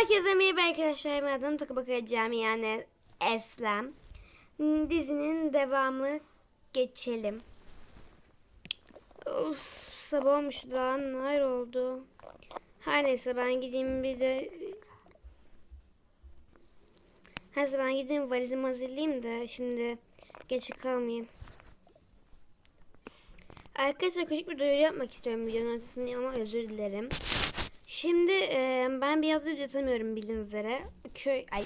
Herkese merhaba arkadaşlar. Ben adım bakacağım yani Eslem. Hmm, Dizinin devamı geçelim. Of, sabah olmuş daha neler oldu. Her neyse ben gideyim bir de her neyse ben gideyim valizimi hazırlayayım da şimdi geç kalmayayım. Arkadaşlar küçük bir duyuru yapmak istiyorum videonun ortasında ama özür dilerim. Şimdi e, ben bir yazı yatamıyorum bildiğiniz üzere. Köy, ay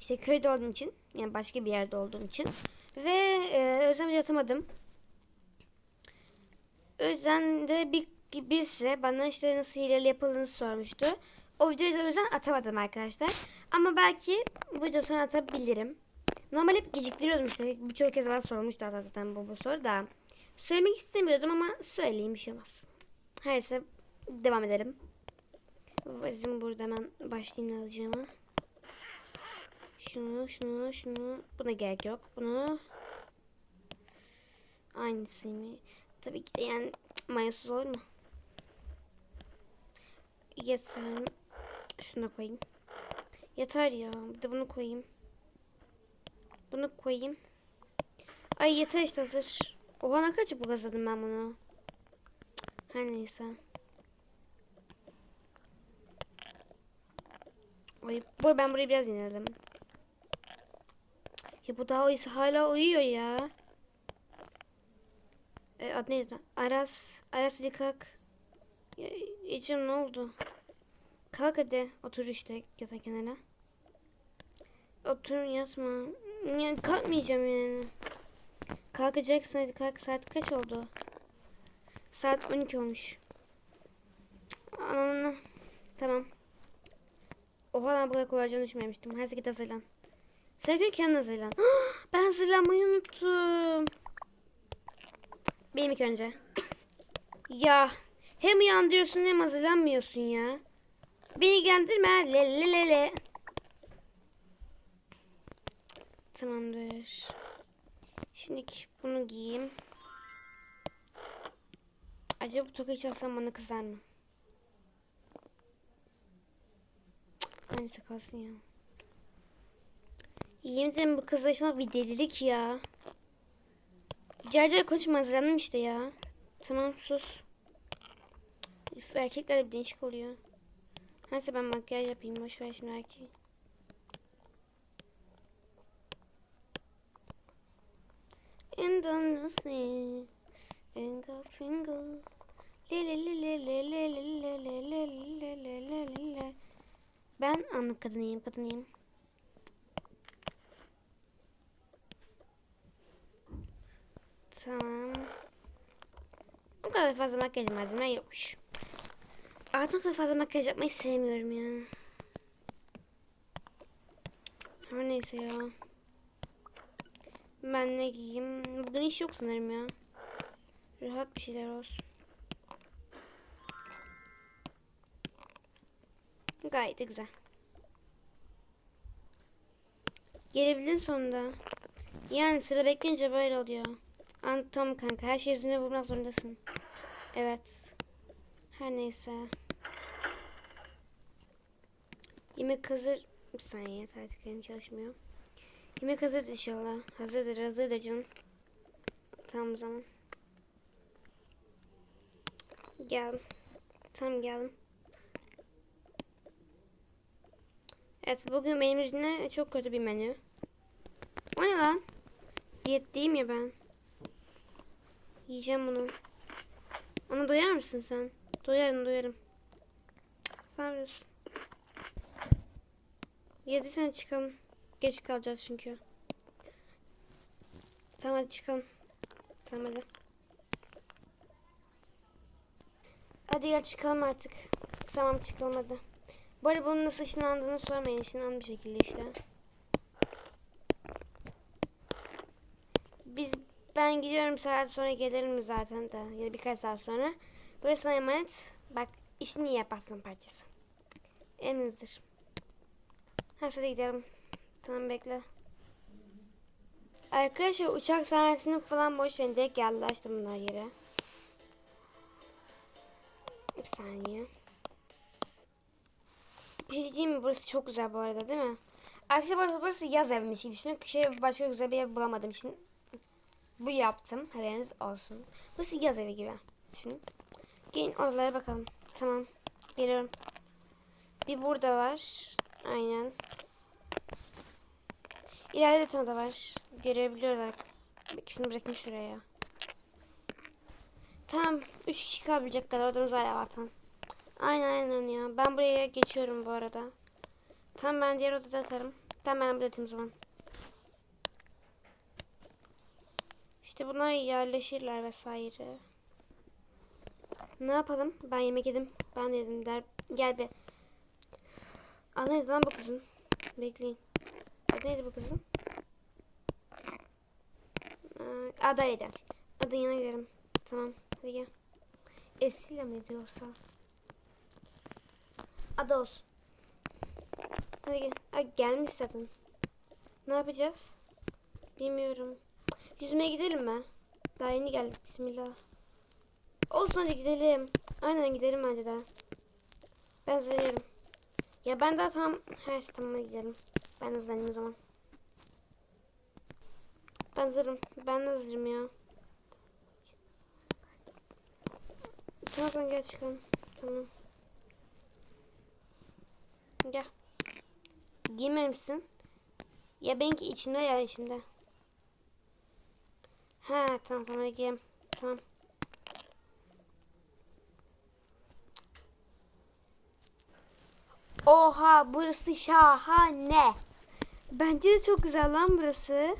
işte köyde olduğum için yani başka bir yerde olduğum için ve e, özlem yatamadım. Yüzden de bir birisi bana işte nasıl hileli yapıldığını sormuştu. O videoyu da o atamadım arkadaşlar. Ama belki bu video sonra atabilirim. Normal hep geciktiriyordum işte. Birçok kez bana sormuştu zaten bu, bu soru da. Söylemek istemiyordum ama söyleyeyim bir şey olmaz. Her neyse devam edelim. Valizim burada hemen başlayayım alacağıma. Şunu, şunu, şunu. Buna gerek yok. Bunu. Aynısı mı? Tabii ki de yani mayasız olur mu? Yeter. Şunu koyayım. Yeter ya. Bir de bunu koyayım. Bunu koyayım. Ay yeter işte hazır. Oha ne kadar çabuk hazırladım ben bunu. Her neyse. Ay, bu ben burayı biraz inelim. Ya bu daha hala uyuyor ya. E, adı neydi? lan? Aras. Aras hadi kalk. Ya, ne oldu? Kalk hadi. Otur işte yatan kenara. Otur yatma. Ya, kalkmayacağım yani. Kalkacaksın hadi kalk. Saat kaç oldu? Saat 12 olmuş. Ananı. Tamam. Oha lan bu kadar kolay olacağını düşünmemiştim. Hadi git hazırlan. Sevgili kendin hazırlan. ben hazırlanmayı unuttum. Benim ilk önce. ya hem uyandırıyorsun hem hazırlanmıyorsun ya. Beni ilgilendirme. Le le le le. Tamamdır. Şimdi bunu giyeyim. Acaba bu tokayı çalsam bana kızar mı? Neyse kalsın ya. Yemin bu kızla yaşamak bir delilik ya. Carcar konuşma hazırlandım işte ya. Tamam sus. Üf, erkekler bir değişik oluyor. Neyse ben makyaj yapayım. Boş ver şimdi erkeği. On the sea, finger finger, le le le le le le le le le le le le le le. Ben anlık kadınıyım, kadınıyım. Tamam. Bu kadar fazla makyaj malzeme yokmuş. Artık o kadar fazla makyaj yapmayı sevmiyorum ya. Her neyse ya. Ben ne giyeyim? Bugün iş yok sanırım ya. Rahat bir şeyler olsun. Gayet de güzel. Gelebildin sonunda. Yani sıra bekleyince böyle oluyor. An tamam kanka her şey yüzüne vurmak zorundasın. Evet. Her neyse. Yemek hazır. Bir saniye tatillerim çalışmıyor. Yemek hazır inşallah. Hazırdır hazırdır canım. Tamam o zaman. Gel. Tamam geldim. Evet bugün benim yüzümde çok kötü bir menü. O ne lan? Diyetteyim ya ben. Yiyeceğim bunu. Ona doyar mısın sen? Doyarım doyarım. Sen biliyorsun. Yediysen çıkalım. Geç kalacağız çünkü. Tamam hadi çıkalım. Tamam hadi. Hadi gel çıkalım artık. Tamam çıkalım hadi. Arada bunun nasıl ışınlandığını sormayın. Işınlandı bir şekilde işte. Biz ben gidiyorum saat sonra gelirim zaten de. Ya da birkaç saat sonra. Burası sana emanet. Bak işini yap aslan parçası. Eminizdir. Her şeyde gidelim. Tamam bekle. Arkadaşlar uçak sahnesini falan boş verin. Direkt açtım bunlar yere. Bir saniye. Şey diyeyim mi? Burası çok güzel bu arada değil mi? Arkadaşlar burası, burası yaz evmiş gibi düşünün. Kışa başka güzel bir ev bulamadığım için bu yaptım. Haberiniz olsun. Burası yaz evi gibi düşünün. Gelin odalara bakalım. Tamam. Geliyorum. Bir burada var. Aynen. İleride de tam da var. Bak Şunu bırakayım şuraya. Tamam. Üç kişi kalabilecek kadar odamız var Allah'tan. Aynen aynen ya. Ben buraya geçiyorum bu arada. Tamam ben diğer odada atarım. Tamam ben burada yatayım o zaman. İşte bunlar yerleşirler vesaire. Ne yapalım? Ben yemek yedim. Ben de yedim der. Gel be. Neydi lan bu kızın? Bekleyin. Adı neydi bu kızın? Ee, Adaydı. Adın yanına gidelim. Tamam. Hadi gel. Esila mı diyorsa? Ada olsun. Hadi gel. Ay, gelmiş zaten. Ne yapacağız? Bilmiyorum. Yüzmeye gidelim mi? Daha yeni geldik. Bismillah. Olsun hadi gidelim. Aynen gidelim bence de. Ben hızlanıyorum. Ya ben daha tamam. Her tamam hadi gidelim. Ben hızlanayım o zaman. Ben hazırım. Ben hazırım ya. Tamam sen gel çıkalım. Tamam. Gel. Giymemişsin. Ya benimki içinde ya içinde. Ha tamam tamam hadi giyelim. Tamam. Oha burası şahane. Bence de çok güzel lan burası.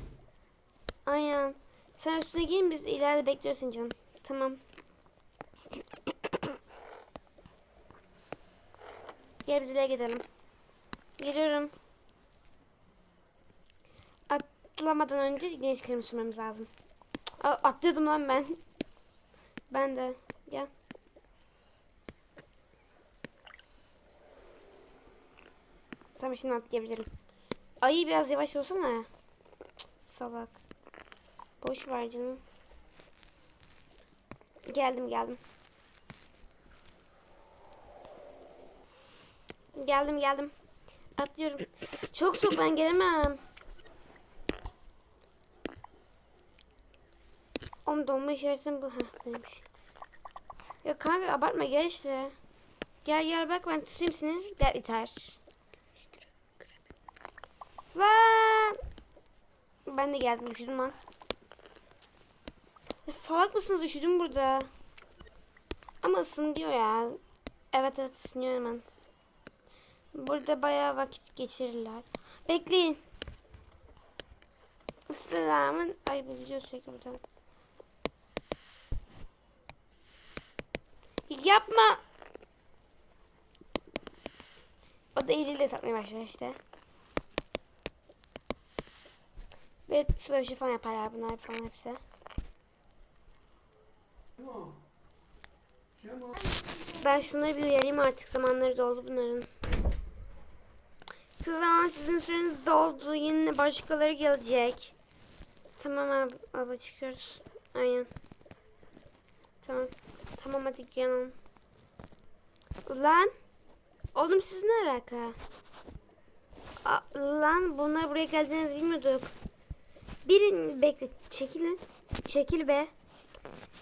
Aynen. Sen üstüne giyin biz ileride bekliyorsun canım. Tamam. Gel biz ileri gidelim. Geliyorum. Atlamadan önce güneş kremi sürmemiz lazım. A atlıyordum lan ben. Ben de. Gel. Tamam şimdi atlayabilirim. Ayı biraz yavaş olsana. Salak. Boş ver canım. Geldim geldim. Geldim geldim. Atlıyorum. Çok soğuk ben gelemem. Oğlum donma işaretim bu. Heh, neymiş. Ya kanka abartma gel işte. Gel gel bak ben tutayım seni. Gel iter. Lan. Ben de geldim üşüdüm lan. Ya salak mısınız üşüdüm burada. Ama ısın diyor ya. Evet evet ısınıyor hemen. Burada bayağı vakit geçirirler. Bekleyin. Selamın. Ay bu gidiyor sürekli buradan. Yapma. O da eliyle satmaya başlar işte. Ve böyle falan yaparlar bunlar falan hepsi. Ben şunları bir uyarayım artık zamanları doldu bunların. Kız zaman sizin süreniz doldu. Yine başkaları gelecek. Tamam abi, abi çıkıyoruz. Aynen. Tamam. Tamam hadi gelin. Lan. Oğlum siz ne alaka? A, lan bunlar buraya geldiğinizi bilmiyorduk. Birini bekle. Çekilin. Çekil be.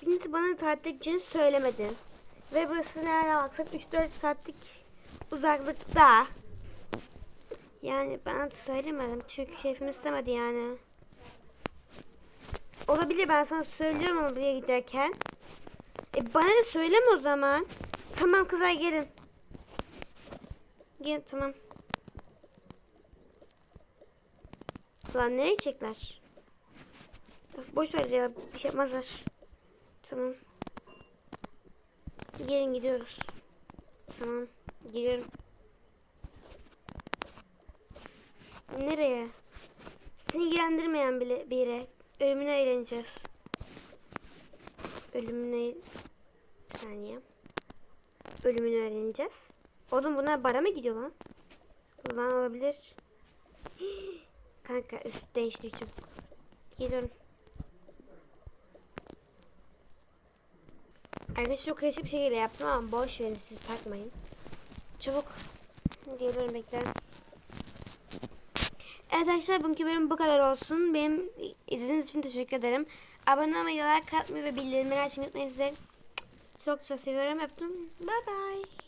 Birincisi bana tatil gideceğini söylemedi. Ve burası nereye baksak 3-4 saatlik uzaklıkta. Yani ben söylemedim çünkü şefim istemedi yani. Olabilir ben sana söylüyorum ama buraya giderken. E bana da söyleme o zaman. Tamam kızlar gelin. Gelin tamam. Lan nereye? Of, Boş ver ya bir şey yapmazlar. Tamam. Gelin gidiyoruz. Tamam. Gidiyorum. Nereye? Seni ilgilendirmeyen bile bir yere. Ölümüne eğleneceğiz. Ölümüne... Bir saniye. Ölümünü öğreneceğiz. Oğlum bunlar bara mı gidiyor lan? Ulan olabilir. Kanka üst değiştir çabuk. Geliyorum. Arkadaşlar çok karışık bir şekilde yaptım ama boş verin siz takmayın. Çabuk. Geliyorum bekle. Evet arkadaşlar bugünkü bölüm bu kadar olsun. Benim izlediğiniz için teşekkür ederim. Abone olmayı, like atmayı ve bildirimleri açmayı unutmayın size. Çok çok seviyorum. Öptüm. Bye bye.